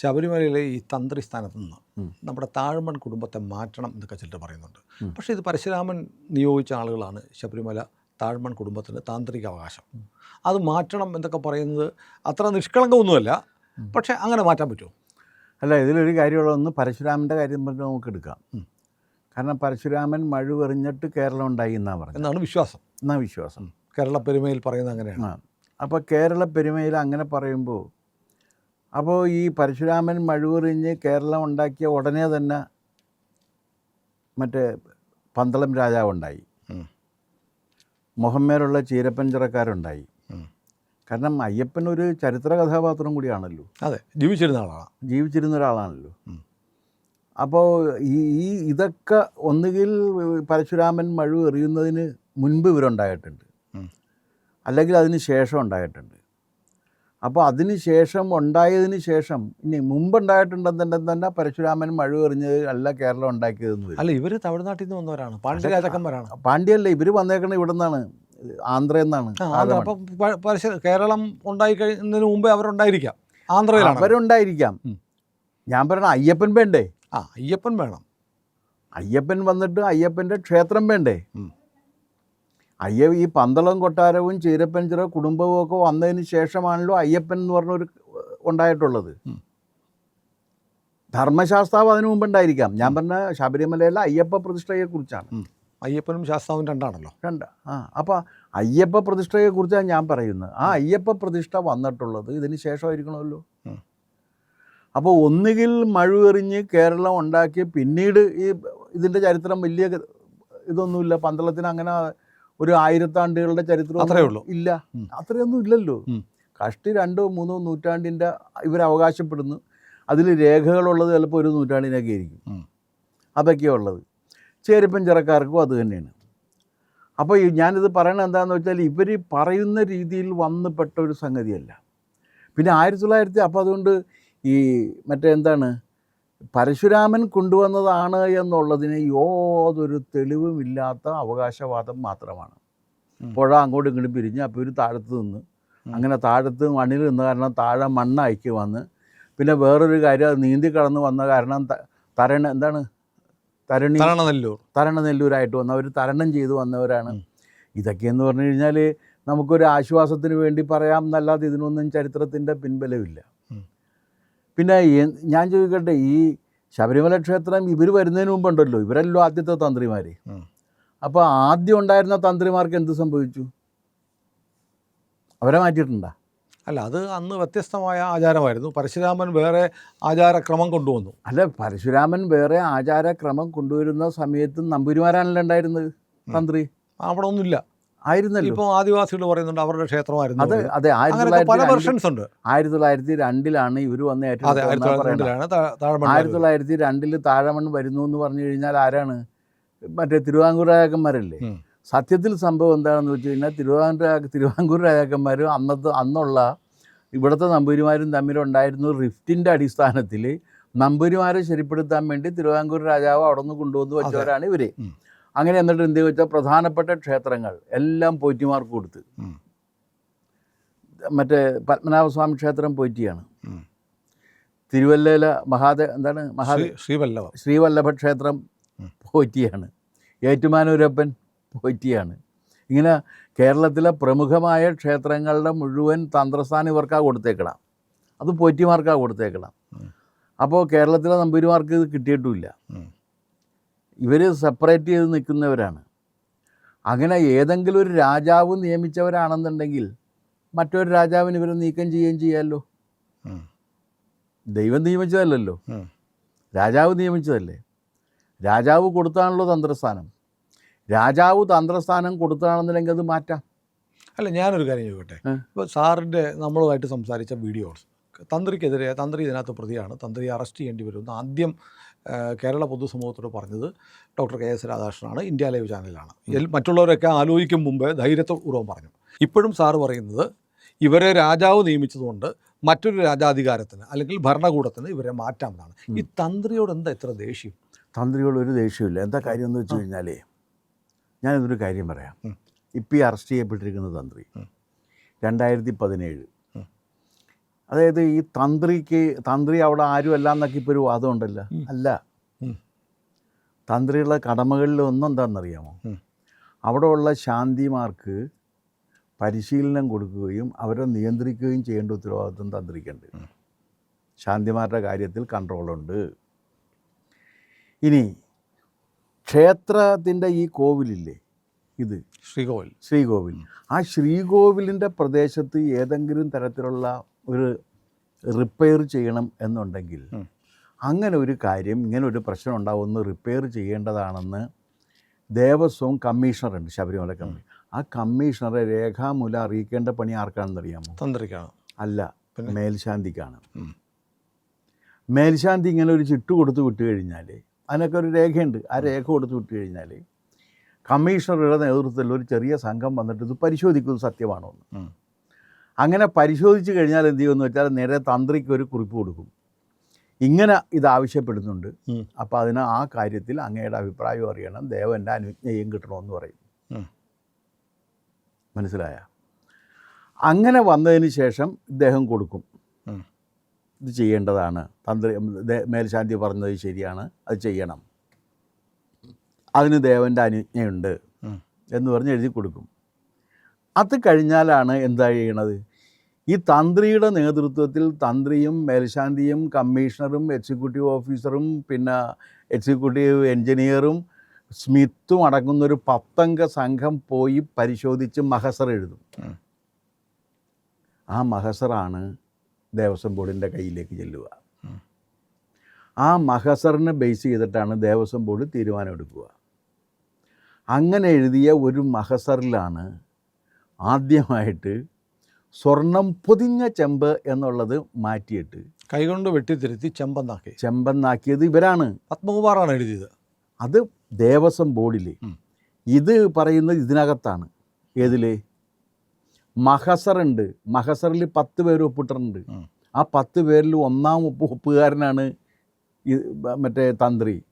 ശബരിമലയിലെ ഈ തന്ത്രി സ്ഥാനത്ത് നിന്ന് നമ്മുടെ താഴ്മൺ കുടുംബത്തെ മാറ്റണം എന്നൊക്കെ ചിലർ പറയുന്നുണ്ട്. പക്ഷെ ഇത് പരശുരാമൻ നിയോഗിച്ച ആളുകളാണ് ശബരിമല താഴ്മൺ കുടുംബത്തിന്റെ താന്ത്രിക അവകാശം. അത് മാറ്റണം എന്നൊക്കെ പറയുന്നത് അത്ര നിഷ്കളങ്കമൊന്നുമല്ല. പക്ഷെ അങ്ങനെ മാറ്റാൻ പറ്റുമോ? അല്ല ഇതിലൊരു കാര്യമുള്ളതൊന്ന് പരശുരാമന്റെ കാര്യം പറഞ്ഞ് നമുക്ക് എടുക്കാം. കാരണം പരശുരാമൻ മഴുവെറിഞ്ഞിട്ട് കേരളം ഉണ്ടായി എന്നാണ് പറഞ്ഞത്. എന്നാണ് വിശ്വാസം. എന്നാണ് വിശ്വാസം. കേരള പെരുമയിൽ പറയുന്നത് അങ്ങനെയാണ്. അപ്പോൾ കേരള പെരുമയിൽ അങ്ങനെ പറയുമ്പോൾ അപ്പോൾ ഈ പരശുരാമൻ മഴുവെറിഞ്ഞ് കേരളം ഉണ്ടാക്കിയ ഉടനെ തന്നെ മറ്റേ പന്തളം രാജാവുണ്ടായി. ഉണ്ടായി മുഹമ്മേലുള്ള ചീരപ്പൻ ചിറക്കാരുണ്ടായി കാരണം അയ്യപ്പൻ ഒരു ചരിത്ര കഥാപാത്രം കൂടിയാണല്ലോ. അതെ ജീവിച്ചിരുന്ന ആളാണ്. ജീവിച്ചിരുന്ന ഒരാളാണല്ലോ. അപ്പോൾ ഈ ഈ ഇതൊക്കെ ഒന്നുകിൽ പരശുരാമൻ മഴു എറിയുന്നതിന് മുൻപ് ഇവരുണ്ടായിട്ടുണ്ട്. അല്ലെങ്കിൽ അതിന് ശേഷം ഉണ്ടായിട്ടുണ്ട്. അപ്പോൾ അതിന് ശേഷം ഉണ്ടായതിന് ശേഷം ഇനി മുമ്പുണ്ടായിട്ടുണ്ടെന്നുണ്ടെന്ന് തന്നെ പരശുരാമൻ മഴ എറിഞ്ഞത് അല്ല കേരളം ഉണ്ടാക്കിയതെന്ന് അല്ല ഇവർ തമിഴ്നാട്ടിൽ നിന്ന് വന്നവരാണ്. പാണ്ഡ്യ രാജാക്കന്മാരാണ്. പാണ്ഡ്യല്ല ഇവർ വന്നേക്കണ ഇവിടെ നിന്നാണ് ആന്ധ്രയിൽ നിന്നാണ് അപ്പം കേരളം ഉണ്ടായി കഴിഞ്ഞതിന് മുമ്പേ അവരുണ്ടായിരിക്കാം. ആന്ധ്രയിലാണ് അവരുണ്ടായിരിക്കാം. ഞാൻ പറയണ അയ്യപ്പൻ വേണ്ടേ? ആ അയ്യപ്പൻ വേണം. അയ്യപ്പൻ വന്നിട്ട് അയ്യപ്പന്റെ ക്ഷേത്രം വേണ്ടേ. അയ്യ ഈ പന്തളം കൊട്ടാരവും ചീരപ്പഞ്ചിറ കുടുംബവും ഒക്കെ വന്നതിന് ശേഷമാണല്ലോ അയ്യപ്പൻ എന്ന് പറഞ്ഞൊരു ഉണ്ടായിട്ടുള്ളത്. ധർമ്മശാസ്താവ് അതിനു മുമ്പ് ഉണ്ടായിരിക്കാം ഞാൻ പറഞ്ഞ ശബരിമലയിലെ അയ്യപ്പ പ്രതിഷ്ഠയെക്കുറിച്ചാണ്. അയ്യപ്പനും ശാസ്താവും രണ്ടാണല്ലോ. രണ്ട്. ആ അപ്പോൾ അയ്യപ്പ പ്രതിഷ്ഠയെക്കുറിച്ചാണ് ഞാൻ പറയുന്നത്. ആ അയ്യപ്പ പ്രതിഷ്ഠ വന്നിട്ടുള്ളത് ഇതിന് ശേഷമായിരിക്കണമല്ലോ. അപ്പോൾ ഒന്നുകിൽ മഴുവെറിഞ്ഞ് കേരളം ഉണ്ടാക്കി പിന്നീട് ഈ ഇതിന്റെ ചരിത്രം വലിയ ഇതൊന്നുമില്ല. പന്തളത്തിന് അങ്ങനെ ഒരു ആയിരത്താണ്ടുകളുടെ ചരിത്രം അത്രേ ഉള്ളൂ. ഇല്ല. അത്രയൊന്നും ഇല്ലല്ലോ. കഷ്ടി രണ്ടോ മൂന്നോ നൂറ്റാണ്ടിന്റെ ഇവർ അവകാശപ്പെടുന്നു അതിൽ രേഖകളുള്ളത് ചിലപ്പോൾ ഒരു നൂറ്റാണ്ടിനൊക്കെ ആയിരിക്കും. അതൊക്കെയാണ് ഉള്ളത്. ചേരിപ്പൻ ചിറക്കാർക്കും അത് തന്നെയാണ്. അപ്പോൾ ഞാനിത് പറയണത് എന്താണെന്ന് വെച്ചാൽ ഇവർ പറയുന്ന രീതിയിൽ വന്നുപെട്ട ഒരു സംഗതിയല്ല. പിന്നെ ആയിരത്തി തൊള്ളായിരത്തി അപ്പോൾ അതുകൊണ്ട് ഈ മറ്റേ എന്താണ് പരശുരാമൻ കൊണ്ടുവന്നതാണ് എന്നുള്ളതിന് യാതൊരു തെളിവുമില്ലാത്ത അവകാശവാദം മാത്രമാണ്. പുഴ അങ്ങോട്ടും ഇങ്ങോട്ടും പിരിഞ്ഞ് അപ്പോൾ ഒരു താഴത്ത് നിന്ന് അങ്ങനെ താഴത്ത് മണ്ണിൽ നിന്ന് കാരണം താഴെ മണ്ണായിക്ക് വന്ന് പിന്നെ വേറൊരു കാര്യം അത് നീന്തി കടന്ന് വന്ന കാരണം തരണ എന്താണ് തരണി തരണനെല്ലൂർ തരണനെല്ലൂരായിട്ട് വന്ന അവർ തരണം ചെയ്ത് വന്നവരാണ്. ഇതൊക്കെയെന്ന് പറഞ്ഞു കഴിഞ്ഞാൽ നമുക്കൊരു ആശ്വാസത്തിന് വേണ്ടി പറയാം എന്നല്ലാതെ ഇതിനൊന്നും ചരിത്രത്തിന്റെ പിൻബലമില്ല. പിന്നെ ഞാൻ ചോദിക്കട്ടെ ഈ ശബരിമല ക്ഷേത്രം ഇവർ വരുന്നതിന് മുമ്പുണ്ടല്ലോ ഇവരല്ലോ ആദ്യത്തെ തന്ത്രിമാർ. അപ്പോൾ ആദ്യം ഉണ്ടായിരുന്ന തന്ത്രിമാർക്ക് എന്ത് സംഭവിച്ചു? അവരെ മാറ്റിയിട്ടുണ്ടോ? അല്ല അത് അന്ന് വ്യത്യസ്തമായ ആചാരമായിരുന്നു. പരശുരാമൻ വേറെ ആചാരക്രമം കൊണ്ടുവന്നു. അല്ല പരശുരാമൻ വേറെ ആചാരക്രമം കൊണ്ടുവരുന്ന സമയത്ത് നമ്പൂരിമാരാണല്ലോ ഉണ്ടായിരുന്നത് തന്ത്രി. അവിടെ ഒന്നുമില്ല. ആയിരുന്നല്ലോ. ഇപ്പോൾ ആദിവാസികൾ പറയുന്നുണ്ട് അവരുടെ ക്ഷേത്രമായിരുന്നു അത് അത്. പല വെർഷൻസ് ഉണ്ട് ആയിരത്തി തൊള്ളായിരത്തി രണ്ടിലാണ് ഇവർ വന്ന ഏറ്റവും ആയിരത്തി തൊള്ളായിരത്തി രണ്ടിൽ താഴമൺ വരുന്നു എന്ന് പറഞ്ഞു കഴിഞ്ഞാൽ ആരാണ്? മറ്റേ തിരുവാങ്കൂർ രാജാക്കന്മാരല്ലേ? സത്യത്തിൽ സംഭവം എന്താണെന്ന് വെച്ച് കഴിഞ്ഞാൽ തിരുവാങ്കൂർ തിരുവാങ്കൂർ രാജാക്കന്മാരും അന്നത്തെ അന്നുള്ള ഇവിടുത്തെ നമ്പൂരിമാരും തമ്മിലുണ്ടായിരുന്ന റിഫ്റ്റിന്റെ അടിസ്ഥാനത്തിൽ നമ്പൂരിമാരെ ശരിപ്പെടുത്താൻ വേണ്ടി തിരുവാങ്കൂർ രാജാവ് അവിടെ നിന്ന് കൊണ്ടുവന്ന് വെച്ചവരാണ് ഇവർ. അങ്ങനെ എന്നിട്ട് എന്ത് വെച്ചാൽ പ്രധാനപ്പെട്ട ക്ഷേത്രങ്ങൾ എല്ലാം പോറ്റിമാർക്ക് കൊടുത്ത്. മറ്റേ പത്മനാഭസ്വാമി ക്ഷേത്രം പോറ്റിയാണ്. തിരുവല്ലേല തിരുവല്ലയിലെ മഹാദേ എന്താണ് മഹാദേ? ശ്രീവല്ലഭ. ശ്രീവല്ലഭ ക്ഷേത്രം. പോറ്റിയാണ്. ഏറ്റുമാനൂരപ്പൻ പോറ്റിയാണ്. ഇങ്ങനെ കേരളത്തിലെ പ്രമുഖമായ ക്ഷേത്രങ്ങളുടെ മുഴുവൻ തന്ത്രസ്ഥാനം ഇവർക്കാ കൊടുത്തേക്കണം. അത് പോറ്റിമാർക്കാ കൊടുത്തേക്കണം. അപ്പോൾ കേരളത്തിലെ നമ്പൂരിമാർക്ക് ഇത് കിട്ടിയിട്ടുമില്ല. ഇവർ സെപ്പറേറ്റ് ചെയ്ത് നിൽക്കുന്നവരാണ്. അങ്ങനെ ഏതെങ്കിലും ഒരു രാജാവ് നിയമിച്ചവരാണെന്നുണ്ടെങ്കിൽ മറ്റൊരു രാജാവിന് ഇവരെ നീക്കം ചെയ്യുകയും ചെയ്യാമല്ലോ. ദൈവം നിയമിച്ചതല്ലല്ലോ. രാജാവ് നിയമിച്ചതല്ലേ? രാജാവ് കൊടുത്താണല്ലോ തന്ത്രസ്ഥാനം. രാജാവ് തന്ത്രസ്ഥാനം കൊടുത്താണെന്നുണ്ടെങ്കിൽ അത് മാറ്റാം. അല്ല ഞാനൊരു കാര്യം ചോദിക്കട്ടെ? ഇപ്പോൾ സാറിന്റെ നമ്മളുമായിട്ട് സംസാരിച്ച വീഡിയോസ് തന്ത്രിക്കെതിരെ തന്ത്രി ഇതിനകത്ത് പ്രതിയാണ് തന്ത്രി അറസ്റ്റ് ചെയ്യേണ്ടി വരുമെന്ന് ആദ്യം കേരള പൊതുസമൂഹത്തോട് പറഞ്ഞത് ഡോക്ടർ കെ എസ് രാധാകൃഷ്ണനാണ്. ഇന്ത്യ ലൈവ് ചാനലിലാണ്. മറ്റുള്ളവരൊക്കെ ആലോചിക്കും മുമ്പേ ധൈര്യപൂർവം പറഞ്ഞു. ഇപ്പോഴും സാറ് പറയുന്നത് ഇവരെ രാജാവ് നിയമിച്ചതുകൊണ്ട് മറ്റൊരു രാജാധികാരത്തിന് അല്ലെങ്കിൽ ഭരണകൂടത്തിന് ഇവരെ മാറ്റാമെന്നാണ്. ഈ തന്ത്രിയോട് എന്താ ഇത്ര ദേഷ്യം? തന്ത്രിയോട് ഒരു ദേഷ്യമില്ല എന്താ കാര്യം എന്ന് വെച്ച് കഴിഞ്ഞാലേ ഞാനിതൊരു കാര്യം പറയാം. ഇപ്പം ഈ അറസ്റ്റ് ചെയ്യപ്പെട്ടിരിക്കുന്ന തന്ത്രി. രണ്ടായിരത്തി പതിനേഴ്. അതായത് ഈ തന്ത്രിക്ക് തന്ത്രി അവിടെ ആരും അല്ല എന്നൊക്കെ ഇപ്പോൾ ഒരു വാദം ഉണ്ടല്ലോ. അല്ല. തന്ത്രിയുള്ള കടമകളിൽ ഒന്നും എന്താണെന്നറിയാമോ. അവിടെ ഉള്ള ശാന്തിമാർക്ക് പരിശീലനം കൊടുക്കുകയും അവരെ നിയന്ത്രിക്കുകയും ചെയ്യേണ്ട ഉത്തരവാദിത്വം തന്ത്രിക്കുണ്ട്. ശാന്തിമാരുടെ കാര്യത്തിൽ കൺട്രോളുണ്ട്. ഇനി ക്ഷേത്രത്തിന്റെ ഈ കോവിലില്ലേ? ഇത് ശ്രീകോവിൽ. ശ്രീകോവിൽ. ആ ശ്രീകോവിലിന്റെ പ്രദേശത്ത് ഏതെങ്കിലും തരത്തിലുള്ള ഒരു റിപ്പയർ ചെയ്യണം എന്നുണ്ടെങ്കിൽ അങ്ങനെ ഒരു കാര്യം ഇങ്ങനെ ഒരു പ്രശ്നം ഉണ്ടാവുമെന്ന് റിപ്പയർ ചെയ്യേണ്ടതാണെന്ന് ദേവസ്വം കമ്മീഷണറുണ്ട് ശബരിമല കമ്മീഷൻ ആ കമ്മീഷണറെ രേഖാമൂലം അറിയിക്കേണ്ട പണി ആർക്കാണെന്ന് അറിയാമോ തന്ത്രിക്കാണ്? അല്ല? മേൽശാന്തിക്കാണ്. മേൽശാന്തി ഇങ്ങനെ ഒരു ചിട്ട് കൊടുത്ത് വിട്ട് കഴിഞ്ഞാൽ അതിനൊക്കെ ഒരു രേഖയുണ്ട്. ആ രേഖ കൊടുത്ത് വിട്ട് കഴിഞ്ഞാൽ കമ്മീഷണറുടെ നേതൃത്വത്തിൽ ഒരു ചെറിയ സംഘം വന്നിട്ട് ഇത് പരിശോധിക്കുന്നത് സത്യമാണോ എന്ന്. അങ്ങനെ പരിശോധിച്ച് കഴിഞ്ഞാൽ എന്ത് ചെയ്യുമെന്ന് വെച്ചാൽ നേരെ തന്ത്രിക്ക് ഒരു കുറിപ്പ് കൊടുക്കും. ഇങ്ങനെ ഇത് ആവശ്യപ്പെടുന്നുണ്ട്. അപ്പോൾ അതിന് ആ കാര്യത്തിൽ അങ്ങയുടെ അഭിപ്രായം അറിയണം. ദേവന്റെ അനുജ്ഞയും കിട്ടണമെന്ന് പറയും. മനസ്സിലായ? അങ്ങനെ വന്നതിന് ശേഷം ഇദ്ദേഹം കൊടുക്കും. ഇത് ചെയ്യേണ്ടതാണ്. തന്ത്രി മേൽശാന്തി പറഞ്ഞത് ശരിയാണ്. അത് ചെയ്യണം. അതിന് ദേവന്റെ അനുജ്ഞയുണ്ട്. എന്ന് പറഞ്ഞ് എഴുതി കൊടുക്കും. അത് കഴിഞ്ഞാലാണ് എന്താ ചെയ്യണത്? ഈ തന്ത്രിയുടെ നേതൃത്വത്തിൽ തന്ത്രിയും മേൽശാന്തിയും കമ്മീഷണറും എക്സിക്യൂട്ടീവ് ഓഫീസറും പിന്നെ എക്സിക്യൂട്ടീവ് എൻജിനീയറും സ്മിത്തും അടങ്ങുന്നൊരു പത്തംഗ സംഘം പോയി പരിശോധിച്ച് മഹസർ എഴുതും. ആ മഹസറാണ് ദേവസ്വം ബോർഡിന്റെ കയ്യിലേക്ക് ചെല്ലുക. ആ മഹസറിനെ ബേസ് ചെയ്തിട്ടാണ് ദേവസ്വം ബോർഡ് തീരുമാനമെടുക്കുക. അങ്ങനെ എഴുതിയ ഒരു മഹസറിലാണ് ആദ്യമായിട്ട് സ്വർണം പൊതിഞ്ഞ ചെമ്പ് എന്നുള്ളത് മാറ്റിയിട്ട്. കൈകൊണ്ട് വെട്ടിത്തിരുത്തി ചെമ്പന്നാക്കി. ചെമ്പെന്നാക്കിയത് ഇവരാണ്. പത്മകുമാറാണ് എഴുതിയത്. അത് ദേവസ്വം ബോർഡിൽ. ഇത് പറയുന്നത് ഇതിനകത്താണ്. ഏതിൽ? മഹസറുണ്ട് മഹസറിൽ പത്ത് പേര് ഒപ്പിട്ടിട്ടുണ്ട്. ആ പത്ത് പേരിൽ ഒന്നാം ഒപ്പ് ഒപ്പുകാരനാണ് മറ്റേ തന്ത്രി.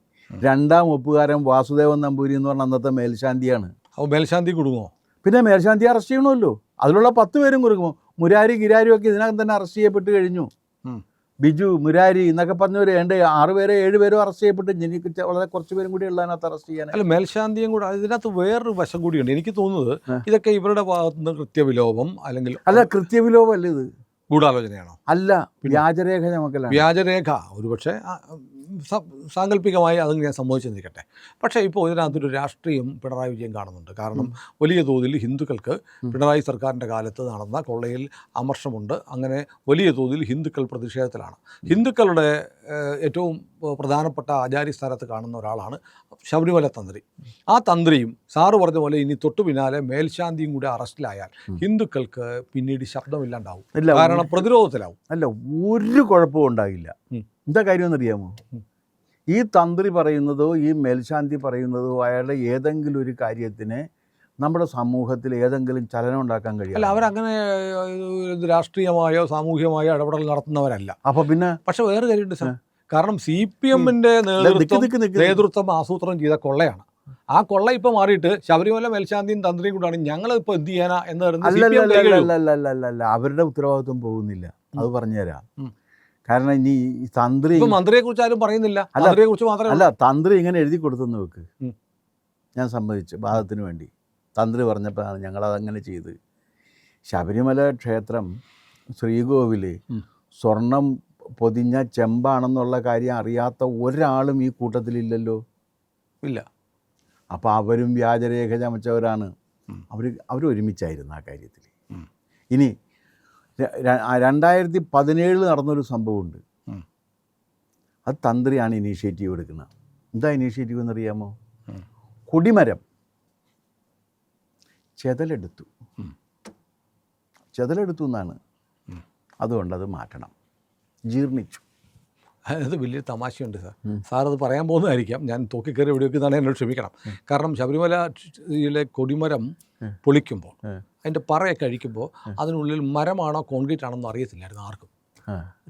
രണ്ടാം ഒപ്പുകാരൻ വാസുദേവൻ നമ്പൂരി എന്ന് പറഞ്ഞ അന്നത്തെ മേൽശാന്തിയാണ്. അപ്പോൾ മേൽശാന്തി കുടുങ്ങോ പിന്നെ മേൽശാന്തി അറസ്റ്റ് ചെയ്യണമല്ലോ. അതിലുള്ള പത്ത് പേരും കുറുക്കും. മുരാരി ഗിരാരി ഒക്കെ ഇതിനകം തന്നെ അറസ്റ്റ് ചെയ്യപ്പെട്ട് കഴിഞ്ഞു. ബിജു മുരാരി എന്നൊക്കെ പറഞ്ഞവർ എന്റെ ആറ് പേരെ ഏഴ് പേരും അറസ്റ്റ് ചെയ്യപ്പെട്ട് എനിക്ക് വളരെ കുറച്ച് പേരും കൂടി ഉള്ളതിനകത്ത് അറസ്റ്റ് ചെയ്യാൻ. അല്ല മേൽശാന്തിയും കൂടെ ഇതിനകത്ത് വേറൊരു വശം കൂടിയുണ്ട്. എനിക്ക് തോന്നുന്നത് ഇതൊക്കെ ഇവരുടെ ഭാഗത്ത് നിന്ന് കൃത്യവിലോപം അല്ലെങ്കിൽ അല്ല കൃത്യവിലോപം അല്ല ഇത്? ഗൂഢാലോചനയാണോ? അല്ല വ്യാജരേഖ ചമക്കലാണ്. വ്യാജരേഖ ഒരുപക്ഷെ സാങ്കല്പികമായി അത് ഞാൻ സംഭവിച്ചെന്നിരിക്കട്ടെ പക്ഷേ ഇപ്പോൾ ഇതിനകത്തൊരു രാഷ്ട്രീയം പിണറായി വിജയൻ കാണുന്നുണ്ട്. കാരണം വലിയ തോതിൽ ഹിന്ദുക്കൾക്ക് പിണറായി സർക്കാരിന്റെ കാലത്ത് നടന്ന കൊള്ളയിൽ അമർഷമുണ്ട്. അങ്ങനെ വലിയ തോതിൽ ഹിന്ദുക്കൾ പ്രതിഷേധത്തിലാണ്. ഹിന്ദുക്കളുടെ ഏറ്റവും പ്രധാനപ്പെട്ട ആചാര്യസ്ഥാനത്ത് കാണുന്ന ഒരാളാണ് ശബരിമല തന്ത്രി. ആ തന്ത്രിയും സാറ് പറഞ്ഞ പോലെ ഇനി തൊട്ടു പിന്നാലെ മേൽശാന്തിയും കൂടി അറസ്റ്റിലായാൽ ഹിന്ദുക്കൾക്ക് പിന്നീട് ശബ്ദമില്ലാണ്ടാവും. കാരണം പ്രതിരോധത്തിലാവും. അല്ല ഒരു കുഴപ്പവും ഉണ്ടാകില്ല. എന്താ കാര്യം അറിയാമോ ഉം. ഈ തന്ത്രി പറയുന്നതോ ഈ മേൽശാന്തി പറയുന്നതോ അയാളുടെ ഏതെങ്കിലും ഒരു കാര്യത്തിന് നമ്മുടെ സമൂഹത്തിൽ ഏതെങ്കിലും ചലനം ഉണ്ടാക്കാൻ കഴിയും അല്ല അവരങ്ങനെ രാഷ്ട്രീയമായോ സാമൂഹികമായോ ഇടപെടൽ നടത്തുന്നവരല്ല. അപ്പൊ പിന്നെ? പക്ഷെ വേറെ കാര്യമുണ്ട് സാർ. കാരണം സി പി എമ്മിന്റെ നേതൃത്വം ആസൂത്രണം ചെയ്ത കൊള്ളയാണ്. ആ കൊള്ള ഇപ്പൊ മാറിയിട്ട് ശബരിമല മേൽശാന്തിയും തന്ത്രിയും കൂടാണ് ഞങ്ങൾ ഇപ്പൊ എന്ത് ചെയ്യാനാ എന്ന് അവരുടെ ഉത്തരവാദിത്വം പോകുന്നില്ല. അത് പറഞ്ഞുതരാം കാരണം ഇനി ഈ തന്ത്രി മന്ത്രിയെ കുറിച്ച് ആരും പറയുന്നില്ല. അല്ല, മന്ത്രിയെ കുറിച്ച് മാത്രമല്ല തന്ത്രി ഇങ്ങനെ എഴുതി കൊടുത്തെന്ന് വെക്ക്. ഞാൻ സമ്മതിച്ചു വാദത്തിന് വേണ്ടി. തന്ത്രി പറഞ്ഞപ്പോഴാണ് ഞങ്ങളതങ്ങനെ ചെയ്ത്. ശബരിമല ക്ഷേത്രം ശ്രീകോവിൽ. സ്വർണം പൊതിഞ്ഞ ചെമ്പാണെന്നുള്ള കാര്യം അറിയാത്ത ഒരാളും ഈ കൂട്ടത്തിലില്ലല്ലോ. ഇല്ല. അപ്പോൾ അവരും വ്യാജരേഖ ചമച്ചവരാണ്. അവർ അവർ ഒരുമിച്ചായിരുന്നു ആ കാര്യത്തിൽ ഇനി രണ്ടായിരത്തി പതിനേഴിൽ നടന്നൊരു സംഭവമുണ്ട്. അത് തന്ത്രിയാണ് ഇനീഷ്യേറ്റീവ് എടുക്കുന്നത്. എന്താ ഇനീഷ്യേറ്റീവ് എന്നറിയാമോ. കൊടിമരം. ചെതലെടുത്തു. ചെതലെടുത്തു എന്നാണ് അതുകൊണ്ട് അത് മാറ്റണം. ജീർണിച്ചു. അത് വലിയ തമാശയുണ്ട് സാർ. സാർ അത് പറയാൻ പോകുന്നതായിരിക്കാം. ഞാൻ തോക്കിക്കയറി എവിടെയൊക്കെ ഇതാണ് എന്നോട് ക്ഷമിക്കണം. കാരണം ശബരിമലയിലെ കൊടിമരം പൊളിക്കുമ്പോൾ. അതിന്റെ പറയൊക്കെ അഴിക്കുമ്പോൾ അതിനുള്ളിൽ മരമാണോ കോൺക്രീറ്റ് ആണെന്ന് അറിയത്തില്ലായിരുന്നു ആർക്കും.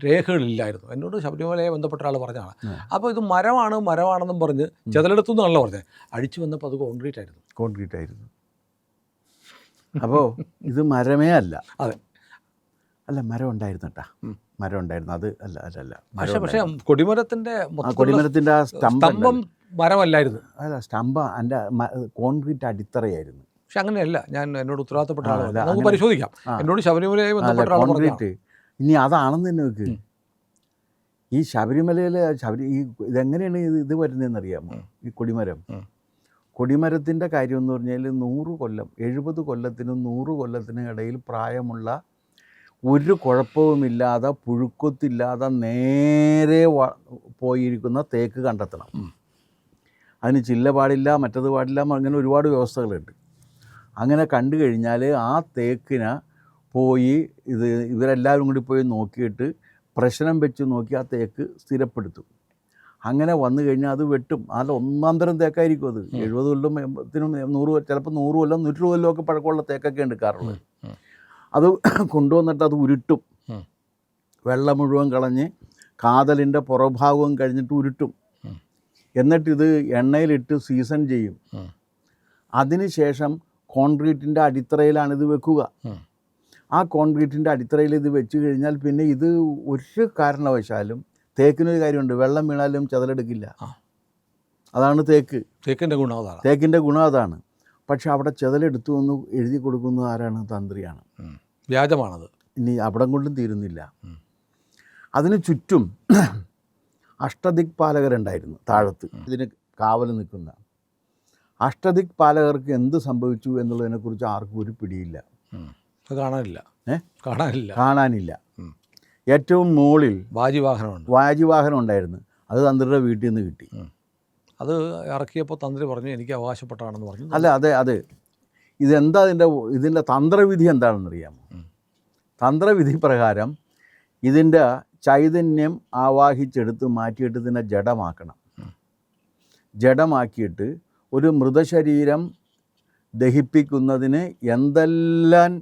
രേഖകളില്ലായിരുന്നു. എന്നോട് ശബരിമലയെ ബന്ധപ്പെട്ട ആൾ പറഞ്ഞതാണ്. അപ്പോൾ ഇത് മരമാണ് മരമാണെന്നും പറഞ്ഞ് ചെതലെടുത്തു എന്നാണല്ലോ പറഞ്ഞത്. അഴിച്ചു വന്നപ്പോൾ അത് കോൺക്രീറ്റ് ആയിരുന്നു. കോൺക്രീറ്റ് ആയിരുന്നു. അപ്പോൾ ഇത് മരമേ അല്ല. അതെ. അല്ല മരം ഉണ്ടായിരുന്നു കേട്ടാ മരം ഉണ്ടായിരുന്നു. അത് അല്ല അല്ല പക്ഷെ പക്ഷേ ഉണ്ടായിരുന്നു. കൊടിമരത്തിന്റെ ആ കൊടിമരത്തിന്റെ ആ സ്റ്റമ്പ് സ്തംഭം മരമല്ലായിരുന്നു. അല്ല സ്തംഭ എന്റെ കോൺക്രീറ്റ് അടിത്തറയായിരുന്നു. പക്ഷെ അങ്ങനെയല്ല ഞാൻ എന്നോട് ഉത്തരവാദിത്തപ്പെട്ട ആളല്ല നമുക്ക് പരിശോധിക്കാം. എന്നോട് ശബരിമലയായി ബന്ധപ്പെട്ട കോൺക്രീറ്റ്. ഇനി അതാണെന്ന് തന്നെ നോക്ക്. ഈ ശബരിമലയിലെ ശബരി ഈ ഇതെങ്ങനെയാണ് ഇത് ഇത് വരുന്നതെന്ന് അറിയാമോ ഈ കൊടിമരം. കൊടിമരത്തിന്റെ കാര്യം എന്ന് പറഞ്ഞാൽ നൂറ് കൊല്ലം എഴുപത് കൊല്ലത്തിനും നൂറ് കൊല്ലത്തിനും ഇടയിൽ പ്രായമുള്ള ഒരു കുഴപ്പവുമില്ലാതെ പുഴുക്കൊത്തില്ലാതെ നേരെ വ- പോയിരിക്കുന്ന തേക്ക് കണ്ടെത്തണം. അതിന് ചില്ല പാടില്ല മറ്റത് പാടില്ല അങ്ങനെ ഒരുപാട് വ്യവസ്ഥകളുണ്ട്. അങ്ങനെ കണ്ടു കഴിഞ്ഞാൽ ആ തേക്കിന് പോയി ഇത് ഇവരെല്ലാവരും കൂടി പോയി നോക്കിയിട്ട് പ്രശ്നം വെച്ച് നോക്കി ആ തേക്ക് സ്ഥിരപ്പെടുത്തും. അങ്ങനെ വന്നു കഴിഞ്ഞാൽ അത് വെട്ടും അതിൽ ഒന്നാം തരം തേക്കായിരിക്കും അത്. എഴുപത് കൊല്ലം എൺപത്തിനും നൂറ് ചിലപ്പോൾ നൂറ് കൊല്ലം നൂറ്റി കൊല്ലം ഒക്കെ പഴക്കമുള്ള തേക്കൊക്കെ എടുക്കാറുള്ളത്. അത് കൊണ്ടുവന്നിട്ട് അത് ഉരുട്ടും. വെള്ളം മുഴുവൻ കളഞ്ഞ് കാതലിന്റെ പുറഭാഗവും കഴിഞ്ഞിട്ട് ഉരുട്ടും. എന്നിട്ടിത് എണ്ണയിലിട്ട് സീസൺ ചെയ്യും. അതിനുശേഷം കോൺക്രീറ്റിന്റെ അടിത്തറയിലാണ് ഇത് വെക്കുക ആ കോൺക്രീറ്റിന്റെ അടിത്തറയിൽ ഇത് വെച്ച് കഴിഞ്ഞാൽ പിന്നെ ഇത് ഒരു കാരണവശാലും തേക്കിനൊരു കാര്യമുണ്ട്. വെള്ളം വീണാലും ചതലെടുക്കില്ല. അതാണ് തേക്ക്. തേക്കിന്റെ ഗുണം അതാണ്. തേക്കിന്റെ ഗുണം അതാണ്. പക്ഷെ അവിടെ ചതലെടുത്തു എന്ന് എഴുതി കൊടുക്കുന്ന ആരാണ്? തന്ത്രിയാണ്. വ്യാജമാണത്. ഇനി അവിടം കൊണ്ടും തീരുന്നില്ല. അതിന് ചുറ്റും അഷ്ടദിക് പാലകരുണ്ടായിരുന്നു താഴത്ത് ഇതിന് കാവൽ നിൽക്കുന്ന. അഷ്ടദിക് പാലകർക്ക് എന്ത് സംഭവിച്ചു എന്നുള്ളതിനെക്കുറിച്ച് ആർക്കും ഒരു പിടിയില്ല. കാണാനില്ല. ഏ? കാണാനില്ല. കാണാനില്ല. ഏറ്റവും മുകളിൽ വാജിവാഹനമുണ്ട്. വാജിവാഹനം ഉണ്ടായിരുന്നു അത് തന്ത്രിയുടെ വീട്ടിൽ നിന്ന് കിട്ടി. അത് ഇറക്കിയപ്പോൾ തന്ത്രി പറഞ്ഞു എനിക്ക് അവകാശപ്പെട്ടാണെന്ന് പറഞ്ഞു. അല്ല അതെ അതെ. ഇതെന്താ ഇതിന്റെ ഇതിന്റെ തന്ത്രവിധി എന്താണെന്ന് അറിയാമോ തന്ത്രവിധി പ്രകാരം ഇതിന്റെ ചൈതന്യം ആവാഹിച്ചെടുത്ത് മാറ്റിയിട്ട് ഇതിനെ ജഡമാക്കണം. ജഡമാക്കിയിട്ട് ഒരു മൃതശരീരം ദഹിപ്പിക്കുന്നതിന് എന്തെല്ലാം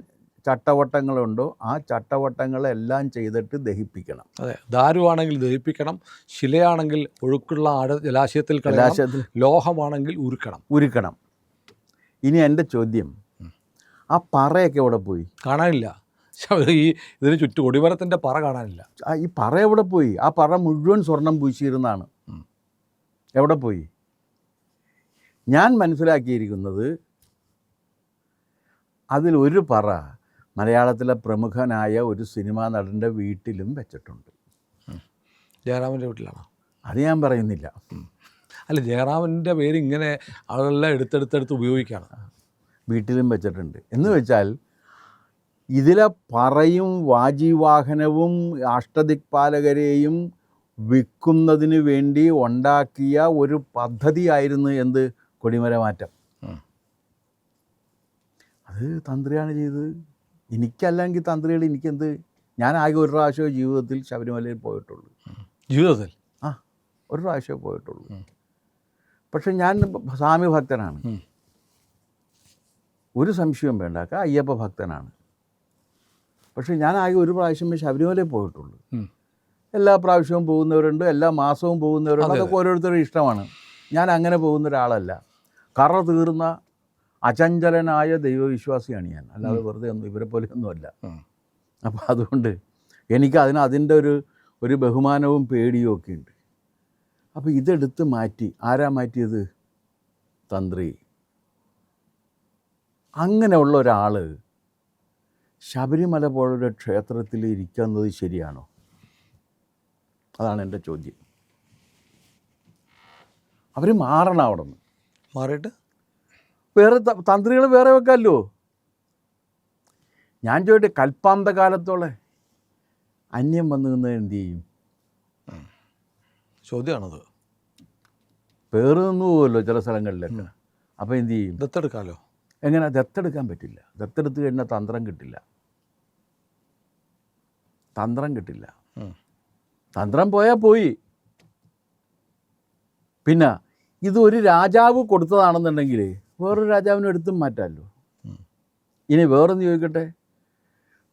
ചട്ടവട്ടങ്ങളുണ്ടോ? ആ ചട്ടവട്ടങ്ങളെല്ലാം ചെയ്തിട്ട് ദഹിപ്പിക്കണം. അതെ. ദാരുവാണെങ്കിൽ ദഹിപ്പിക്കണം ശിലയാണെങ്കിൽ ഒഴുക്കുള്ള ആഴ ജലാശയത്തിൽ കളയണം ലോഹമാണെങ്കിൽ ഉരുക്കണം. ഉരുക്കണം. ഇനി എന്റെ ചോദ്യം. ആ പറയൊക്കെ എവിടെ പോയി? കാണാനില്ല. ഈ ഇതിന് ചുറ്റും ഒടിമരത്തിന്റെ പറ കാണാനില്ല. ആ ഈ പറ എവിടെ പോയി? ആ പറ മുഴുവൻ സ്വർണം പൂശിയിരുന്നാണ്. എവിടെ പോയി? ഞാൻ മനസ്സിലാക്കിയിരിക്കുന്നത് അതിലൊരു പറ മലയാളത്തിലെ പ്രമുഖനായ ഒരു സിനിമാ നടന്റെ വീട്ടിലും വെച്ചിട്ടുണ്ട്. ജയറാമിന്റെ വീട്ടിലാണോ? അത് ഞാൻ പറയുന്നില്ല. അല്ല ജയറാമിന്റെ പേര് ഇങ്ങനെ ആളെല്ലാം എടുത്തെടുത്തെടുത്ത് ഉപയോഗിക്കുകയാണ് വീട്ടിലും വെച്ചിട്ടുണ്ട്. എന്ന് വെച്ചാൽ ഇതിലെ പറയും വാജിവാഹനവും അഷ്ടദിക്പാലകരെയും വിൽക്കുന്നതിന് വേണ്ടി ഉണ്ടാക്കിയ ഒരു പദ്ധതിയായിരുന്നു എന്ത്? കൊടിമരമാറ്റം. അത് തന്ത്രിയാണ് ചെയ്തത്. എനിക്കല്ലെങ്കിൽ തന്ത്രികൾ എനിക്കെന്ത്? ഞാൻ ആകെ ഒരു പ്രാവശ്യമേ ജീവിതത്തിൽ ശബരിമലയിൽ പോയിട്ടുള്ളൂ. ജീവിതത്തിൽ? ആ ഒരു പ്രാവശ്യമേ പോയിട്ടുള്ളൂ. പക്ഷെ ഞാൻ സ്വാമി ഭക്തനാണ്. ഒരു സംശയവും വേണ്ട. അയ്യപ്പ ഭക്തനാണ്. പക്ഷെ ഞാൻ ആകെ ഒരു പ്രാവശ്യമേ ശബരിമലയിൽ പോയിട്ടുള്ളൂ. എല്ലാ പ്രാവശ്യവും പോകുന്നവരുണ്ട് എല്ലാ മാസവും പോകുന്നവരുണ്ട്. അതൊക്കെ ഓരോരുത്തരുടെ ഇഷ്ടമാണ്. ഞാൻ അങ്ങനെ പോകുന്ന ഒരാളല്ല. കറ തീർന്ന അചഞ്ചലനായ ദൈവവിശ്വാസിയാണ് ഞാൻ. അല്ലാതെ വെറുതെ ഒന്നും ഇവരെ പോലെ ഒന്നുമല്ല. അപ്പോൾ അതുകൊണ്ട് എനിക്ക് അതിന് അതിന്റെ ഒരു ഒരു ബഹുമാനവും പേടിയും ഒക്കെ ഉണ്ട്. അപ്പോൾ ഇതെടുത്ത് മാറ്റി ആരാ മാറ്റിയത്? തന്ത്രി. അങ്ങനെയുള്ള ഒരാൾ ശബരിമല പോലൊരു ക്ഷേത്രത്തിൽ ഇരിക്കുന്നത് ശരിയാണോ? അതാണ് എന്റെ ചോദ്യം. അവർ മാറണം അവിടെ നിന്ന് മാറിയിട്ട്? വേറെ തന്ത്രികൾ വേറെ വെക്കാമല്ലോ ഞാൻ ചോദിട്ടെ കൽപ്പാന്ത കാലത്തോളെ അന്യം വന്നു നിന്ന് എന്ത് ചെയ്യും? ചോദ്യമാണത് പേറ് നിന്നു പോകുമല്ലോ ചില സ്ഥലങ്ങളിലൊക്കെ. അപ്പോൾ എന്ത് ചെയ്യും? ദത്തെടുക്കാമല്ലോ എങ്ങനെ? ദത്തെടുക്കാൻ പറ്റില്ല. ദത്തെടുത്ത് കഴിഞ്ഞാൽ തന്ത്രം കിട്ടില്ല. തന്ത്രം കിട്ടില്ല. തന്ത്രം പോയാൽ പോയി. പിന്നെ ഇത് ഒരു രാജാവ് കൊടുത്തതാണെന്നുണ്ടെങ്കിൽ വേറൊരു രാജാവിനും എടുത്തും മാറ്റാമല്ലോ. ഇനി വേറൊന്ന് ചോദിക്കട്ടെ?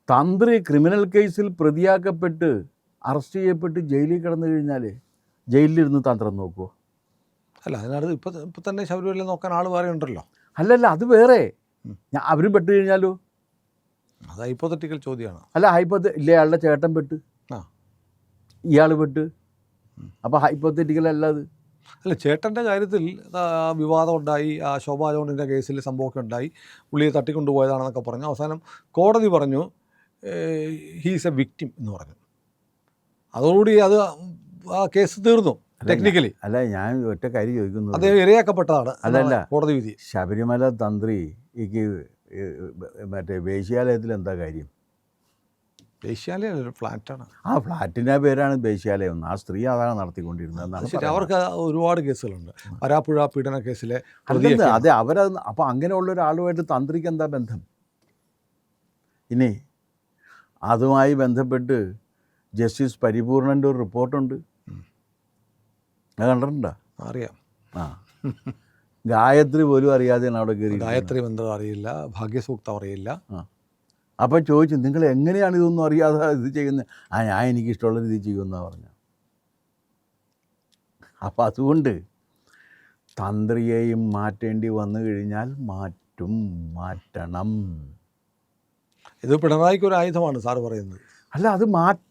തന്ത്രി ക്രിമിനൽ കേസിൽ പ്രതിയാക്കപ്പെട്ട് അറസ്റ്റ് ചെയ്യപ്പെട്ട് ജയിലിൽ കിടന്നു കഴിഞ്ഞാൽ ജയിലിലിരുന്ന് തന്ത്രം നോക്കുമോ അല്ല അതിനടുത്ത് ഇപ്പം ഇപ്പം തന്നെ ശബരിമല നോക്കാൻ ആൾ വേറെ ഉണ്ടല്ലോ. അല്ലല്ല അത് വേറെ. ഞാൻ അവരും പെട്ട് കഴിഞ്ഞാലോ? അത് ഹൈപ്പോത്തറ്റിക്കൽ ചോദ്യമാണ്. അല്ല ഹൈപ്പോത്ത ഇല്ല അയാളുടെ ചേട്ടൻ പെട്ട്? ആ. ഇയാൾ പെട്ട്? അപ്പോൾ ഹൈപ്പോത്തറ്റിക്കൽ അല്ല അത്? അല്ല ചേട്ടന്റെ കാര്യത്തിൽ വിവാദം ഉണ്ടായി ആ ശോഭാ ജോണിന്റെ കേസിൽ സംഭവമൊക്കെ ഉണ്ടായി പുള്ളിയെ തട്ടിക്കൊണ്ടുപോയതാണെന്നൊക്കെ പറഞ്ഞു. അവസാനം കോടതി പറഞ്ഞു ഹീസ് എ വിക്ടിം എന്ന് പറഞ്ഞു. അതോടുകൂടി അത് ആ കേസ് തീർന്നു ടെക്നിക്കലി അല്ല ഞാൻ ഒറ്റ കാര്യം ചോദിക്കുന്നു അദ്ദേഹം ഇരയാക്കപ്പെട്ടതാണ് അതല്ല കോടതി വിധി. ശബരിമല തന്ത്രി മറ്റേ വേശ്യാലയത്തിൽ എന്താ കാര്യം? വേശ്യാലയ ഫ്ലാറ്റാണ്. ആ ഫ്ലാറ്റിന്റെ പേരാണ് ദേശീയാലയം ആ സ്ത്രീ അതാണ് നടത്തിക്കൊണ്ടിരുന്നത് അവർക്ക് ഒരുപാട് കേസുകളുണ്ട്. വരാപ്പുഴ പീഡന കേസിലെ. അതെ അവരത് അപ്പോൾ അങ്ങനെയുള്ള ഒരാളുമായിട്ട് തന്ത്രിക്ക് എന്താ ബന്ധം? ഇനി അതുമായി ബന്ധപ്പെട്ട് ജസ്റ്റിസ് പരിപൂർണന്റെ ഒരു റിപ്പോർട്ടുണ്ട്. ഞാൻ അത് കണ്ടിട്ടുണ്ടോ? അറിയാം. ആ. ഗായത്രി പോലും അറിയാതെയാണ് അവിടെ കയറി ഗായത്രി ബന്ധം അറിയില്ല. ഭാഗ്യസൂക്തം അറിയില്ല. അപ്പം ചോദിച്ചു നിങ്ങൾ എങ്ങനെയാണ് ഇതൊന്നും അറിയാതെ ഇത് ചെയ്യുന്നത് ആ ഞാൻ എനിക്കിഷ്ടമുള്ള രീതി ചെയ്യുമെന്നാണ് പറഞ്ഞു. അപ്പം അതുകൊണ്ട് തന്ത്രിയെയും മാറ്റേണ്ടി വന്നു കഴിഞ്ഞാൽ മാറ്റും മാറ്റണം. ഇത് പിണറായിക്ക് ഒരു ആയുധമാണ് സാറ് പറയുന്നത്. അല്ല അത് മാറ്റ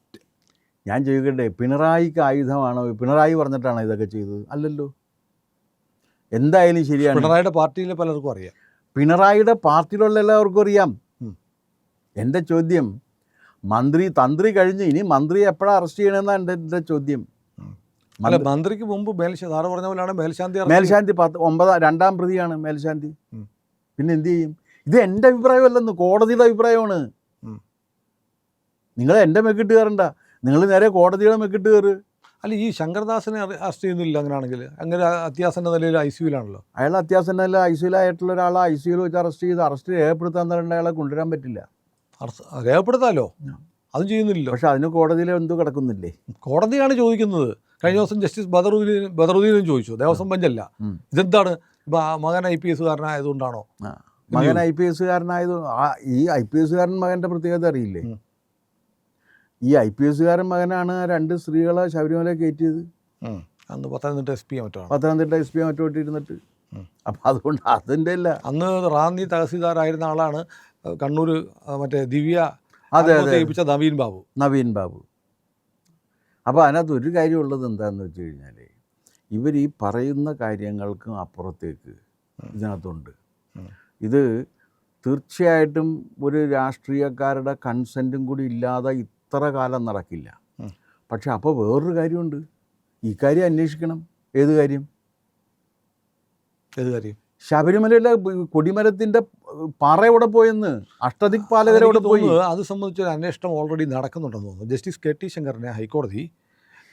ഞാൻ ചോദിക്കട്ടെ പിണറായിക്ക് ആയുധമാണോ? പിണറായി പറഞ്ഞിട്ടാണോ ഇതൊക്കെ ചെയ്തത്? അല്ലല്ലോ. എന്തായാലും ശരിയാണ്. പിണറായിയുടെ പാർട്ടിയിലെ പലർക്കും അറിയാം. പിണറായിയുടെ പാർട്ടിയിലുള്ള എല്ലാവർക്കും അറിയാം. എന്റെ ചോദ്യം? മന്ത്രി തന്ത്രി കഴിഞ്ഞ് ഇനി മന്ത്രി എപ്പോഴാണ് അറസ്റ്റ് ചെയ്യണമെന്നാണ് എന്റെ എന്റെ ചോദ്യം. അല്ല മന്ത്രിക്ക് മുമ്പ് മേൽശാന്തി സാറ് പറഞ്ഞ പോലെയാണ് മേൽശാന്തി മേൽശാന്തി പത്ത് ഒമ്പതാം രണ്ടാം പ്രതിയാണ് മേൽശാന്തി. പിന്നെ എന്ത് ചെയ്യും? ഇത് എന്റെ അഭിപ്രായമല്ലെന്ന് കോടതിയുടെ അഭിപ്രായമാണ്. നിങ്ങൾ എന്റെ മെക്കിട്ട് കയറണ്ട. നിങ്ങൾ നേരെ കോടതിയുടെ മെക്കിട്ട് കയറ്. അല്ല ഈ ശങ്കർദാസിനെ അറസ്റ്റ് ചെയ്യുന്നില്ല അങ്ങനെയാണെങ്കിൽ അങ്ങനെ അത്യാസന്ന നിലയിൽ ഐ സിയുലാണല്ലോ അയാൾ അത്യാസന്നല്ല ഐ സിയിലായിട്ടുള്ള ഒരാളെ ഐ സിയിൽ വെച്ച് അറസ്റ്റ് ചെയ്ത് അറസ്റ്റ് രേഖപ്പെടുത്താൻ തന്നെ അയാളെ കൊണ്ടുവരാൻ പറ്റില്ല. രേഖപ്പെടുത്താമല്ലോ ഉം. അതും ചെയ്യുന്നില്ലല്ലോ. പക്ഷെ അതിന് കോടതിയിൽ എന്തോ കിടക്കുന്നില്ലേ? കോടതിയാണ് ചോദിക്കുന്നത്. കഴിഞ്ഞ ദിവസം ജസ്റ്റിസ് ബദറുദ്ദീൻ ബദറുദ്ദീനും ചോദിച്ചു. ദേവസ്വം ബെഞ്ചല്ല. ഇതെന്താണ്? മകൻ ഐ പി എസുകാരനായതുകൊണ്ടാണോ. മകൻ ഐ പി എസുകാരനായത് ഈ ഐ പി എസുകാരൻ മകന്റെ പ്രത്യേകത അറിയില്ലേ? ഈ ഐ പി എസുകാരൻ മകനാണ് രണ്ട് സ്ത്രീകളെ ശബരിമല കയറ്റിയത്. അന്ന് പത്തനംതിട്ട എസ് പി മറ്റോ പത്തനംതിട്ട എസ് പി മറ്റോട്ട് ഇരുന്നിട്ട്. അപ്പം അതുകൊണ്ട് അതിന്റെ അല്ല. അന്ന് റാന്നി തഹസീൽദാരായിരുന്ന ആളാണ് കണ്ണൂർ മറ്റേ ദിവ്യ അതെ, അതെ. നവീൻ ബാബു. നവീൻ ബാബു. അപ്പോൾ അതിനകത്ത് ഒരു കാര്യമുള്ളത് എന്താണെന്ന് വെച്ച് കഴിഞ്ഞാൽ ഇവർ ഈ പറയുന്ന കാര്യങ്ങൾക്കും അപ്പുറത്തേക്ക് ഇതിനകത്തുണ്ട്. ഇത് തീർച്ചയായിട്ടും ഒരു രാഷ്ട്രീയക്കാരുടെ കൺസെന്റും കൂടി ഇല്ലാതെ ഇത്ര കാലം നടക്കില്ല. പക്ഷെ അപ്പോൾ വേറൊരു കാര്യമുണ്ട്. ഈ കാര്യം അന്വേഷിക്കണം. ഏത് കാര്യം? ഏത് കാര്യം? ശബരിമലയിലെ കൊടിമരത്തിന്റെ പാറ എവിടെ പോയെന്ന്? അഷ്ടദിക് പാലകരോട് പോയി? അത് സംബന്ധിച്ച് ഒരു അന്വേഷണം ഓൾറെഡി നടക്കുന്നുണ്ടെന്ന് തോന്നുന്നു. ജസ്റ്റിസ് കെ ടി ശങ്കറിനെ ഹൈക്കോടതി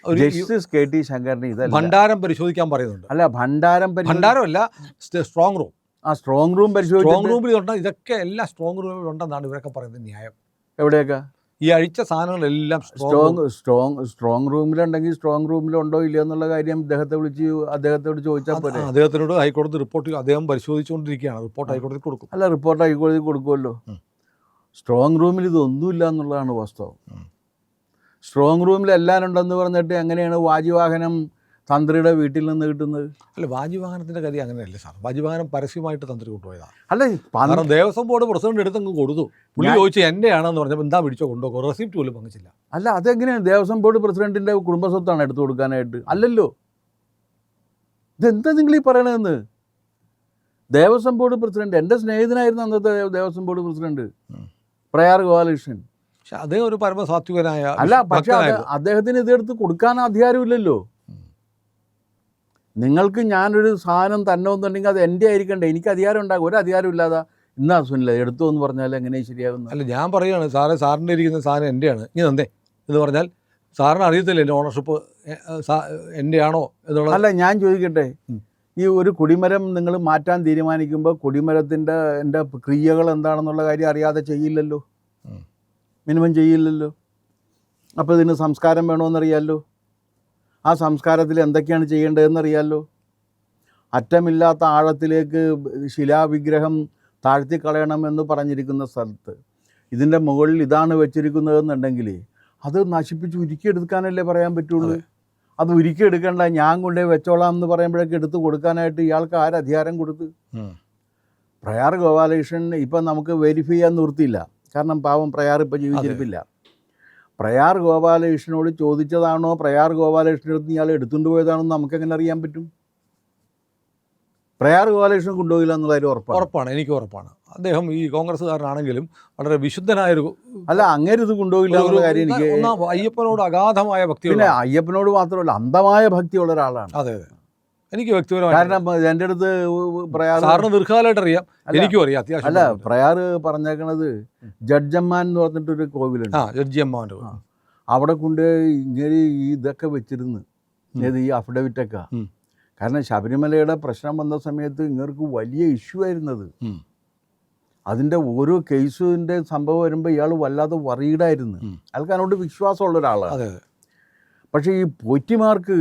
ജസ്റ്റിസ് കെ ടി ശങ്കറിന് ഇതല്ല. ഭണ്ഡാരം പരിശോധിക്കാൻ പറയുന്നുണ്ട്. അല്ല ഭണ്ഡാരം ഭണ്ഡാരമല്ല സ്ട്രോങ് റൂം ആ സ്ട്രോങ് റൂം സ്ട്രോങ് പരിശോധിച്ചിട്ട് റൂമിൽ ഇതൊക്കെ എല്ലാ സ്ട്രോങ് റൂമിൽ ഉണ്ടെന്നാണ് ഇവരൊക്കെ പറയുന്നത് ന്യായം. എവിടെയൊക്കെ? ഈ അഴിച്ച സാധനങ്ങളെല്ലാം സ്ട്രോങ് സ്ട്രോങ് സ്ട്രോങ് റൂമിലുണ്ടെങ്കിൽ സ്ട്രോങ് റൂമിലുണ്ടോ ഇല്ലയോ എന്നുള്ള കാര്യം അദ്ദേഹത്തെ വിളിച്ച് അദ്ദേഹത്തോട് ചോദിച്ചാൽ പോലെ അദ്ദേഹത്തിനോട് ഹൈക്കോടതി റിപ്പോർട്ട് അദ്ദേഹം പരിശോധിച്ചുകൊണ്ടിരിക്കുകയാണ്. റിപ്പോർട്ട് ഹൈക്കോടതി കൊടുക്കും. അല്ല റിപ്പോർട്ട് ഹൈക്കോടതി കൊടുക്കുമല്ലോ. സ്ട്രോങ് റൂമിൽ ഇതൊന്നുമില്ല എന്നുള്ളതാണ് വാസ്തവം. സ്ട്രോങ് റൂമിൽ എല്ലാം ഉണ്ടെന്ന് പറഞ്ഞിട്ട് എങ്ങനെയാണ് വാജിവാഹനം തന്ത്രിയുടെ വീട്ടിൽ നിന്ന് കിട്ടുന്നത്? അല്ല വാജിവാഹനത്തിന്റെ കാര്യം അങ്ങനെയല്ലേ സാർ? വാജിവാഹനം പരസ്യമായിട്ട് തന്ത്രി കൊണ്ടുപോയതാണ് അല്ല കാരണം ദേവസ്വം ബോർഡ് പ്രസിഡന്റ് എടുത്ത് അങ്ങ് കൊടുത്തു. പുള്ളി ചോദിച്ചു എന്റെയാണെന്ന് പറഞ്ഞപ്പോൾ എന്താ പിടിച്ചോ കൊണ്ടുപോകും റെസിപ്റ്റ് പോലും പങ്കിച്ചില്ല. അല്ല അതെങ്ങനെയാണ് ദേവസ്വം ബോർഡ് പ്രസിഡന്റിന്റെ കുടുംബസ്വത്താണ് എടുത്തു കൊടുക്കാനായിട്ട്. അല്ലല്ലോ. ഇതെന്താ നിങ്ങൾ ഈ പറയണതെന്ന്? ദേവസ്വം ബോർഡ് പ്രസിഡന്റ് എന്റെ സ്നേഹിതനായിരുന്നു അന്നത്തെ ദേവസ്വം ബോർഡ് പ്രസിഡന്റ്. പ്രയാർ ഗോപാലകൃഷ്ണൻ. പക്ഷെ അദ്ദേഹം ഒരു പരമസാത്വികനായ അല്ല പക്ഷെ അദ്ദേഹത്തിന് ഇതെടുത്ത് കൊടുക്കാൻ അധികാരമില്ലല്ലോ. നിങ്ങൾക്ക് ഞാനൊരു സാധനം തന്നോന്നുണ്ടെങ്കിൽ അത് എന്റെ ആയിരിക്കണ്ടേ. എനിക്ക് അധികാരം ഉണ്ടാകും. ഒരു അധികാരം ഇല്ലാതെ. ഇന്നാ സുനില എടുത്തു എന്ന് പറഞ്ഞാൽ എങ്ങനെ ശരിയാകുന്നു അല്ല ഞാൻ പറയുകയാണ് സാറ് സാറിന്റെ ഇരിക്കുന്ന സാധനം എന്റെയാണ്. ഇനി തന്നേ. എന്ന് പറഞ്ഞാൽ സാറിന് അറിയത്തില്ല എന്റെ ഓണർഷിപ്പ് എന്റെയാണോ എന്നുള്ള അല്ല ഞാൻ ചോദിക്കട്ടെ. ഈ ഒരു കുടിമരം നിങ്ങൾ മാറ്റാൻ തീരുമാനിക്കുമ്പോൾ കുടിമരത്തിന്റെ എന്റെ ക്രിയകൾ എന്താണെന്നുള്ള കാര്യം അറിയാതെ ചെയ്യില്ലല്ലോ? മിനിമം ചെയ്യില്ലല്ലോ? അപ്പോൾ ഇതിന് സംസ്കാരം വേണമെന്നറിയാമല്ലോ ആ സംസ്കാരത്തിൽ എന്തൊക്കെയാണ് ചെയ്യേണ്ടതെന്നറിയാമല്ലോ അറ്റമില്ലാത്ത ആഴത്തിലേക്ക് ശിലാവിഗ്രഹം താഴ്ത്തിക്കളയണമെന്ന് പറഞ്ഞിരിക്കുന്ന സ്ഥലത്ത്. ഇതിന്റെ മുകളിൽ ഇതാണ് വെച്ചിരിക്കുന്നതെന്നുണ്ടെങ്കിൽ അത് നശിപ്പിച്ച് ഉരുക്കിയെടുക്കാനല്ലേ പറയാൻ പറ്റുള്ളൂ? അത്. ഉരുക്കിയെടുക്കണ്ട ഞാൻ കൊണ്ടേ വെച്ചോളാം എന്ന് പറയുമ്പോഴേക്ക് എടുത്ത് കൊടുക്കാനായിട്ട് ഇയാൾക്ക് ആരധികാരം കൊടുത്ത്? പ്രയാർ ഗോപാലകൃഷ്ണൻ ഇപ്പം നമുക്ക് വെരിഫൈ ചെയ്യാൻ നിർത്തിയില്ല. കാരണം പാവം പ്രയാർ ഇപ്പം ജീവിച്ചിരിപ്പില്ല. പ്രയാർ ഗോപാലകൃഷ്ണനോട് ചോദിച്ചതാണോ? പ്രയാർ ഗോപാലകൃഷ്ണന്റെ അടുത്ത് ഇയാൾ എടുത്തുകൊണ്ട് പോയതാണോ നമുക്കെങ്ങനെ അറിയാൻ പറ്റും? പ്രയാർ ഗോപാലകൃഷ്ണൻ കൊണ്ടുപോയില്ല എന്നുള്ള കാര്യം ഉറപ്പാണ്. ഉറപ്പാണ്. എനിക്ക് ഉറപ്പാണ്. അദ്ദേഹം ഈ കോൺഗ്രസ്സുകാരനാണെങ്കിലും വളരെ വിശുദ്ധനായൊരു അല്ല അങ്ങനെ ഇത് കൊണ്ടുപോയില്ല എന്നുള്ള കാര്യം എനിക്ക് അയ്യപ്പനോട് അഗാധമായ ഭക്തി പിന്നെ അയ്യപ്പനോട് മാത്രമല്ല അന്ധമായ ഭക്തിയുള്ള ഒരാളാണ്. അതെ അതെ. എനിക്ക് വ്യക്തിപരമായി കാരണം എന്റെ അടുത്ത് പ്രയാർ സാറിന് ദീർഘകാലമായിട്ട് അറിയാം. എനിക്കും അറിയാം അത്യാവശ്യം അല്ല പ്രയാർ പറഞ്ഞേക്കണത് ജഡ്ജമ്മാൻ എന്ന് പറഞ്ഞിട്ടൊരു കോവിലുണ്ട്. ആ ജഡ്ജി അമ്മാവന്റെ അവിടെ കൊണ്ട് ഇങ്ങനെ ഈ ഇതൊക്കെ വെച്ചിരുന്ന്. ഏത് ഈ അഫിഡവിറ്റൊക്കെ. കാരണം ശബരിമലയുടെ പ്രശ്നം വന്ന സമയത്ത് ഇങ്ങർക്ക് വലിയ ഇഷ്യൂ ആയിരുന്നത്. അതിന്റെ ഓരോ കേസിന്റെ സംഭവം വരുമ്പോൾ ഇയാൾ വല്ലാതെ വറീഡായിരുന്നു. അയാൾക്ക് അതിനോട് വിശ്വാസമുള്ള ഒരാളാണ്. പക്ഷേ ഈ പോറ്റിമാർക്ക്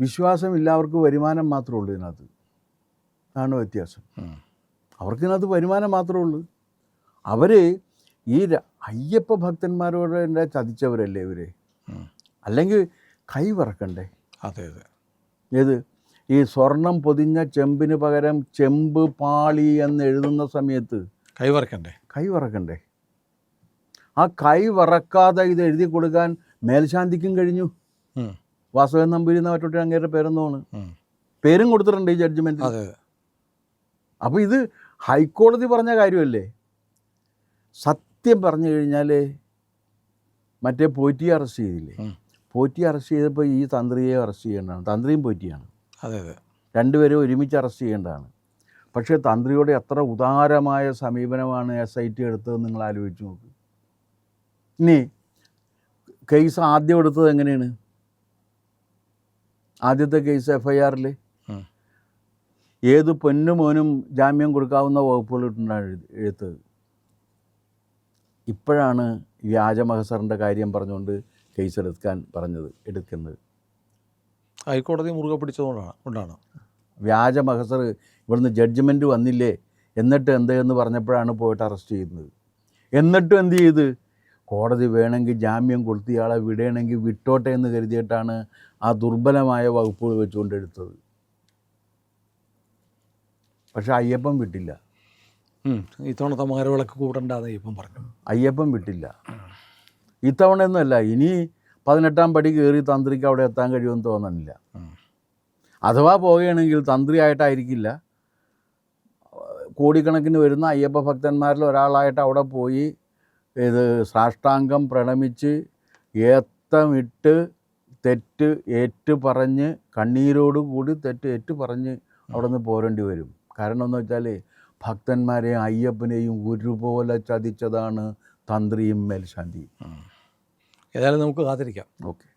വിശ്വാസമില്ല അവർക്ക് വരുമാനം മാത്രമേ ഉള്ളൂ ഇതിനകത്ത്. ആണ് വ്യത്യാസം. അവർക്കിതിനകത്ത് വരുമാനം മാത്രമേ ഉള്ളൂ. അവർ ഈ അയ്യപ്പ ഭക്തന്മാരോട് എന്റെ ചതിച്ചവരല്ലേ ഇവർ ഉം. അല്ലെങ്കിൽ കൈ വറക്കണ്ടേ? അതെ അതെ. ഏത്? ഈ സ്വർണം പൊതിഞ്ഞ ചെമ്പിന് പകരം ചെമ്പ് പാളി എന്ന് എഴുതുന്ന സമയത്ത് കൈ വറക്കണ്ടേ? കൈ വറക്കണ്ടേ? ആ കൈ വറക്കാതെ ഇത് എഴുതി കൊടുക്കാൻ മേൽശാന്തിക്കും കഴിഞ്ഞു. ഉം. വാസവൻ നമ്പൂരി എന്ന മറ്റൊരു അങ്ങേരുടെ പേരെന്നോണ്. പേരും കൊടുത്തിട്ടുണ്ട് ഈ ജഡ്ജ്മെന്റ് അപ്പോൾ ഇത് ഹൈക്കോടതി പറഞ്ഞ കാര്യമല്ലേ? സത്യം പറഞ്ഞു കഴിഞ്ഞാൽ മറ്റേ പോറ്റിയെ അറസ്റ്റ് ചെയ്തില്ലേ? പോറ്റി അറസ്റ്റ് ചെയ്തപ്പോൾ ഈ തന്ത്രിയെ അറസ്റ്റ് ചെയ്യേണ്ടതാണ്. തന്ത്രിയും പോറ്റിയാണ്. അതെ അതെ. രണ്ടുപേരും ഒരുമിച്ച് അറസ്റ്റ് ചെയ്യേണ്ടതാണ്. പക്ഷേ തന്ത്രിയോട് എത്ര ഉദാരമായ സമീപനമാണ് എസ് ഐ ടി എടുത്തത് നിങ്ങൾ ആലോചിച്ച് നോക്ക്. ഇനി കേസ് ആദ്യം എടുത്തത് എങ്ങനെയാണ്? ആദ്യത്തെ കേസ് എഫ് ഐ ആറിൽ ഏത് പൊന്നും മോനും ജാമ്യം കൊടുക്കാവുന്ന എഴുതി- എഴുത്തത് ഇപ്പോഴാണ് വ്യാജമഹസറിന്റെ കാര്യം പറഞ്ഞുകൊണ്ട് കേസ് എടുക്കാൻ പറഞ്ഞത് എടുക്കുന്നത്. ഹൈക്കോടതി മുറുകെ പിടിച്ചതുകൊണ്ടാണ് കൊണ്ടാണ്. വ്യാജ മഹസർ ഇവിടുന്ന് ജഡ്ജ്മെന്റ് വന്നില്ലേ എന്നിട്ട് എന്ത് എന്ന് പറഞ്ഞപ്പോഴാണ് പോയിട്ട് അറസ്റ്റ് ചെയ്യുന്നത്. എന്നിട്ടും എന്ത് ചെയ്ത്? കോടതി വേണമെങ്കിൽ ജാമ്യം കൊടുത്തിയാളെ വിടണമെങ്കിൽ വിട്ടോട്ടെ എന്ന് കരുതിയിട്ടാണ് ആ ദുർബലമായ വകുപ്പുകൾ വെച്ചുകൊണ്ട് എടുത്തത്. പക്ഷെ അയ്യപ്പൻ വിട്ടില്ല. ഇത്തവണത്തെ മകരവിളക്ക് കൂടണ്ടെന്ന് അയ്യപ്പൻ പറഞ്ഞു. അയ്യപ്പൻ വിട്ടില്ല. ഇത്തവണ ഒന്നുമല്ല ഇനി പതിനെട്ടാം പടി കയറി തന്ത്രിക്ക് അവിടെ എത്താൻ കഴിയുമെന്ന് തോന്നണില്ല. ഉം. അഥവാ പോവുകയാണെങ്കിൽ തന്ത്രിയായിട്ടായിരിക്കില്ല. കോടിക്കണക്കിന് വരുന്ന അയ്യപ്പ ഭക്തന്മാരിൽ ഒരാളായിട്ട് അവിടെ പോയി ഇത് സാഷ്ടാംഗം പ്രണമിച്ച് ഏത്തമിട്ട് തെറ്റ് ഏറ്റു പറഞ്ഞ് കണ്ണീരോട് കൂടി തെറ്റ് ഏറ്റു പറഞ്ഞ് അവിടെ നിന്ന് പോരേണ്ടി വരും. കാരണം എന്ന് വെച്ചാൽ ഭക്തന്മാരെയും അയ്യപ്പനെയും ഒരുപോലെ ചതിച്ചതാണ് തന്ത്രിയും മേൽശാന്തിയും. ഏതായാലും നമുക്ക് കാത്തിരിക്കാം. ഓക്കെ.